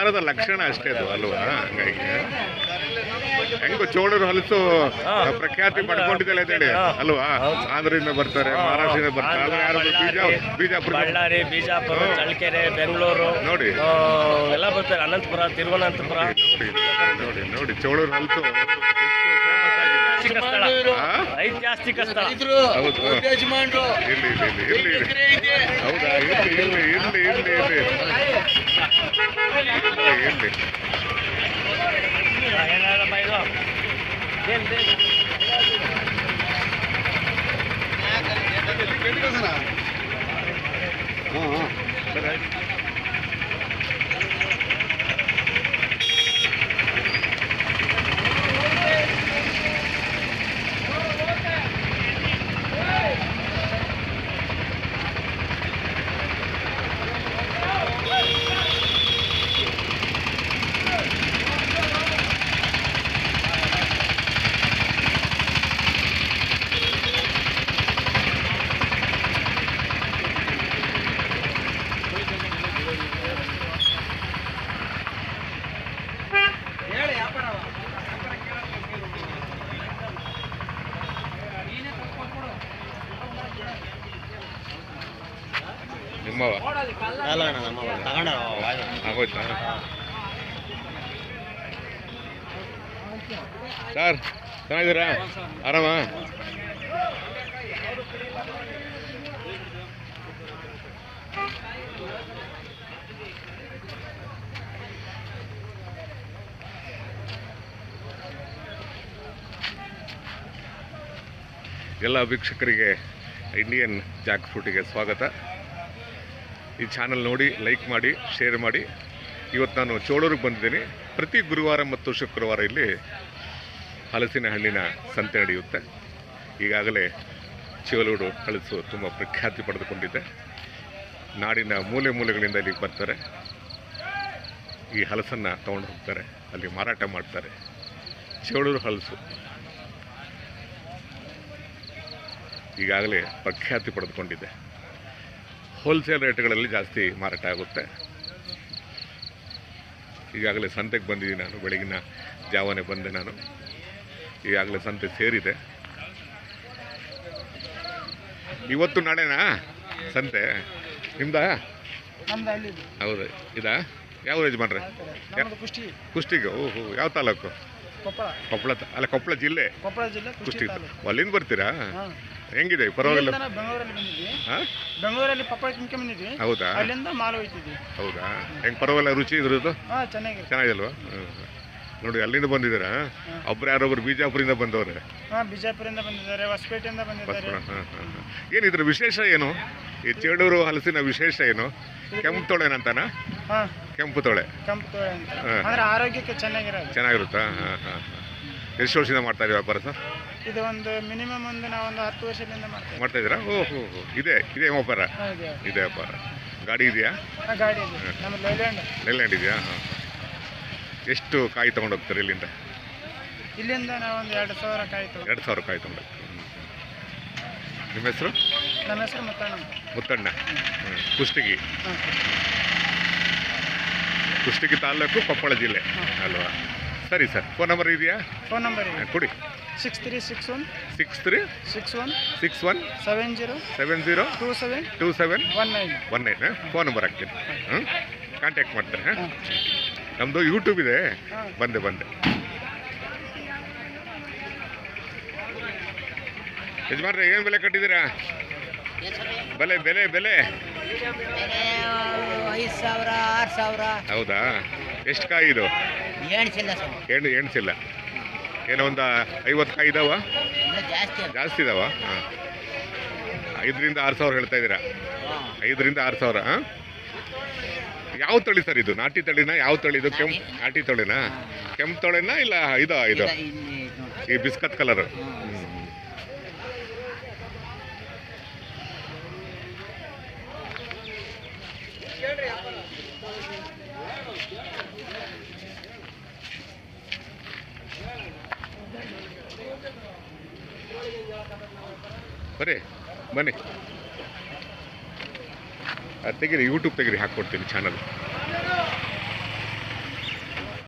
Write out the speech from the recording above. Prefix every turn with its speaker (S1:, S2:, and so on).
S1: ವ್ಯಾಪಾರದ ಲಕ್ಷಣ ಅಷ್ಟೇ ಅದು ಅಲ್ವಾ? ಹಂಗಾಗಿ. ಹೆಂಗೋ ಚೋಳರು ಹೊಲಸು ಪ್ರಖ್ಯಾತಿ ಪಡ್ಕೊಂಡಿದ್ದಲ್ಲ ಅಂತೇಳಿ. ಅಲ್ವಾ? ಆಂಧ್ರದಿಂದ ಬರ್ತಾರೆ ಮಹಾರಾಷ್ಟ್ರದಿಂದ ಬರ್ತಾರೆ. ಯಾರು ಬಿಜಾಪುರ
S2: ಬಳ್ಳಾರಿ ಬಿಜಾಪುರ ಚಳ್ಳಕೆರೆ ಬೆಂಗಳೂರು.
S1: ನೋಡಿ.
S2: ಎಲ್ಲ ಬರ್ತಾರೆ. ಅನಂತಪುರ ತಿರುವನಂತಪುರ.
S1: ನೋಡಿ ನೋಡಿ ನೋಡಿ ಚೋಳರು ಹೊಲಸು.
S2: ಐತಿಹಾಸಿಕ ಸ್ಥಳ.
S1: ಆ?
S2: ಐತಿಹಾಸಿಕ ಸ್ಥಳ.
S1: ಹೌದು. ಇರ್ಲಿ ಇಲ್ಲಿ ಇರ್ಲಿ ಇರ್ಲಿ. ಇರ್ಲಿ ಹೌದಾ? ಇಲ್ಲಿ ಇಲ್ಲಿ ಇಲ್ಲಿ ಇಲ್ಲಿ ಇರ್ಲಿ. ಇರ್ಲಿ ಇರ್ಲಿ
S2: ಏನಾರಪ್ಪ ಇದು ಏನ್ ಬೇಕು?
S1: ನಿಮ್ಮವ
S2: ಅಲ್ಲ ಅಣ್ಣ ತಗೊಂಡ
S1: ಆಗೋಯ್ತಾ? ಸರ್ ಚೆನ್ನಾಗಿದ್ದೀರಾ? ಆರಾಮ? ಎಲ್ಲ ವೀಕ್ಷಕರಿಗೆ ಇಂಡಿಯನ್ ಜಾಕ್ ಫ್ರೂಟಿಗೆ ಸ್ವಾಗತ. ಈ ಚಾನಲ್ ನೋಡಿ ಲೈಕ್ ಮಾಡಿ ಶೇರ್ ಮಾಡಿ. ಇವತ್ತು ನಾನು ಚೋಳೂರಿಗೆ ಬಂದಿದ್ದೀನಿ. ಪ್ರತಿ ಗುರುವಾರ ಮತ್ತು ಶುಕ್ರವಾರ ಇಲ್ಲಿ ಹಲಸಿನ ಹಣ್ಣಿನ ಸಂತೆ ನಡೆಯುತ್ತೆ. ಈಗಾಗಲೇ ಚೋಳೂರು ಹಲಸು ತುಂಬ ಪ್ರಖ್ಯಾತಿ ಪಡೆದುಕೊಂಡಿದೆ. ನಾಡಿನ ಮೂಲೆ ಮೂಲೆಗಳಿಂದ ಇಲ್ಲಿಗೆ ಬರ್ತಾರೆ. ಈ ಹಲಸನ್ನು ತೊಗೊಂಡು ಹೋಗ್ತಾರೆ. ಅಲ್ಲಿ ಮಾರಾಟ ಮಾಡ್ತಾರೆ. ಚೋಳೂರು ಹಲಸು. ಈಗಾಗಲೇ ಪ್ರಖ್ಯಾತಿ ಪಡೆದುಕೊಂಡಿದೆ. ಹೋಲ್ಸೇಲ್ ರೇಟ್ಗಳಲ್ಲಿ ಜಾಸ್ತಿ ಮಾರಾಟ ಆಗುತ್ತೆ. ಈಗಾಗಲೇ ಸಂತೆಗೆ ಬಂದಿದ್ದೀನಿ ನಾನು ಬೆಳಗಿನ ಜಾವನೆ ಬಂದೆ ನಾನು. ಈಗಾಗಲೇ ಸಂತೆ ಸೇರಿದೆ. ಇವತ್ತು ನಾಳೆನಾ ಸಂತೆ? ನಿಮ್ದಾ? ಹೌದು ಇದಾ? ಯಾವ ಯಜಮಾನ್ರೆ? ಕುಷ್ಟಿಗೆ ಓಹೋ ಯಾವ ತಾಲೂಕು?
S3: ಕೊಪ್ಪಳ.
S1: ಅಲ್ಲ ಕೊಪ್ಪಳ ಜಿಲ್ಲೆ.
S3: ಕೊಪ್ಪಳ ಜಿಲ್ಲೆ ಕುಷ್ಟಿ
S1: ಅಲ್ಲಿಂದ ಬರ್ತೀರಾ? ಹೆಂಗಿದೆ? ಪರವಾಗಿಲ್ಲ.
S3: ಇಲ್ಲಿಂದ ಬೆಂಗಳೂರಲ್ಲಿ ಬಂದಿದ್ವಿ.
S1: ಹಾಂ?
S3: ಬೆಂಗಳೂರಲ್ಲಿ ಪಪ್ಪಾಯ ತಿನ್ಕೊಂಡ್ ಬಂದಿದ್ವಿ.
S1: ಹೌದಾ?
S3: ಅಲ್ಲಿಂದ ಮಾಲ್ ಹೋಯ್ತಿದ್ವಿ.
S1: ಹೌದಾ? ಹೆಂಗೆ ಪರವಾಗಿಲ್ಲ ರುಚಿ ಇದ್ರದ್ದು?
S3: ಹಾಂ ಚೆನ್ನಾಗಿದೆ.
S1: ಚೆನ್ನಾಗಿಲ್ವಾ ಹ್ಮ್. ನೋಡಿ ಅಲ್ಲಿಂದ ಬಂದಿದ್ದೀರಾ? ಒಬ್ರು ಯಾರೊಬ್ರು ಬಿಜಾಪುರಿಂದ ಬಂದವ್ರೆ?
S3: ಹಾಂ ಬಿಜಾಪುರದಿಂದ ಬಂದಿದ್ದಾರೆ ಹೊಸಪೇಟೆಯಿಂದ ಬಂದಿದ್ದಾರೆ.
S1: ಬಸ್ಪುರ ಹಾಂ ಹಾಂ ಹಾಂ. ಏನಿದ್ರ ವಿಶೇಷ ಏನು? ಈ ಚೇಳೂರು ಹಲಸಿನ ವಿಶೇಷ ಏನು? ಕೆಂಪು ತೊಳೆನಂತಾನ
S3: ಹಾಂ.
S1: ಕೆಂಪು ತೊಳೆ.
S3: ಕೆಂಪು ತೋಳೆ ಅಂತ.
S1: ಹಾ.
S3: ಅಂದ್ರೆ ಆರೋಗ್ಯಕ್ಕೆ ಚೆನ್ನಾಗಿರೋದು.
S1: ಚೆನ್ನಾಗಿರುತ್ತಾ? ಹಾಂ ಹಾಂ ಹಾಂ. ಎಷ್ಟು ವರ್ಷದಿಂದ ಮಾಡ್ತಾ ಇದೀವಿ ವ್ಯಾಪಾರ ಸರ್?
S3: ಇದು ಒಂದು ಮಿನಿಮಮ್ ಒಂದು ನಾವು ಒಂದು ಹತ್ತು ವರ್ಷದಿಂದ ಮಾಡ್ತೇವೆ
S1: ಮಾಡ್ತಾ ಇದ್ದೀರಾ? ಓ ಹೋ ಹೋ. ಇದೆ ಇದೆ ವ್ಯಾಪಾರ?
S3: ಇದೆ
S1: ವ್ಯಾಪಾರ. ಗಾಡಿ ಇದೆಯಾ?
S3: ಗಾಡಿ ಇದೆ. ನಮ್ಮ ಲೈಲ್ಯಾಂಡ್
S1: ಲೈಲ್ಯಾಂಡ್ ಇದೆಯಾ? ಹಾಂ ಎಷ್ಟು ಕಾಯಿ ತೊಗೊಂಡು ಹೋಗ್ತಾರೆ ಇಲ್ಲಿಂದ?
S3: ಇಲ್ಲಿಂದ ನಾವು ಒಂದು ಎರಡು ಸಾವಿರ ಕಾಯಿ ತಗೊಂಡು
S1: ಎರಡು ಸಾವಿರ ಕಾಯಿ ತೊಗೊಂಡು ನಿಮ್ಮ ಹೆಸರು?
S3: ನನ್ನ ಹೆಸರು ಮುತ್ತಣ್ಣ
S1: ಮುತ್ತಣ್ಣ. ಕುಷ್ಟಗಿ. ಕುಷ್ಟಗಿ ತಾಲೂಕು ಕೊಪ್ಪಳ ಜಿಲ್ಲೆ. ಅಲ್ವಾ? ಸರಿ ಸರ್ ಫೋನ್ ನಂಬರ್ ಇದೆಯಾ?
S3: ಫೋನ್ ನಂಬರ್ ಇದೆ.
S1: ಕೊಡಿ.
S3: Six three six one
S1: six three
S3: six one
S1: six one
S3: seven zero
S1: seven zero
S3: two seven
S1: two seven
S3: one nine
S1: one nine phone number ಹಾಕ್ತೀನಿ. ಹ್ಞೂ ಕಾಂಟ್ಯಾಕ್ಟ್ ಮಾಡ್ತಾರೆ ಹಾಂ? ನಮ್ಮದು ಯೂಟ್ಯೂಬ್ ಇದೆ.
S3: ಹಾಂ.
S1: ಬಂದೆ ಬಂದೆ. ಯಜಮಾನ್ರೆ ಏನು ಬೆಲೆ ಕಟ್ಟಿದ್ದೀರಾ? ಬೆಲೆ ಬೆಲೆ ಬೆಲೆ?
S4: ಐದು ಸಾವಿರ ಆರು ಸಾವಿರ.
S1: ಹೌದಾ? ಎಷ್ಟು ಕಾಯಿ ಇದು
S4: ಎಣಿಸಿಲ್ಲ
S1: ಎಣ್ಣು ಎಣ್ಸಿಲ್ಲ ಏನೋ ಒಂದು ಐವತ್ತು ಕಾಯಿ ಇದಾವ
S4: ಇನ್ನೂ ಜಾಸ್ತಿ ಅಲ್ಲ.
S1: ಜಾಸ್ತಿ ಇದಾವ? ಹಾಂ. ಐದರಿಂದ ಆರು ಸಾವಿರ ಹೇಳ್ತಾ ಇದ್ದೀರಾ?
S4: ಹಾಂ.
S1: ಐದರಿಂದ ಆರು ಸಾವಿರ ಹಾಂ? ಯಾವ ತಳಿ ಸರ್ ಇದು? ನಾಟಿ ತಳಿನ? ಯಾವ ತಳಿ ಇದು? ಕೆಂಪು ನಾಟಿ. ತಳಿನಾ? ಕೆಂಪು ತಳಿನಾ ಇಲ್ಲ ಇದು ಇದು
S4: ಇಲ್ಲಿ ನೋಡಿ.
S1: ಈ ಬಿಸ್ಕತ್ ಕಲರ್. ಬರ್ರಿ ಬನ್ನಿ. ಅದು ತೆಗೀರಿ ಯೂಟ್ಯೂಬ್ ತೆಗೀರಿ ಹಾಕ್ಕೊಡ್ತೀನಿ ಚಾನಲ್.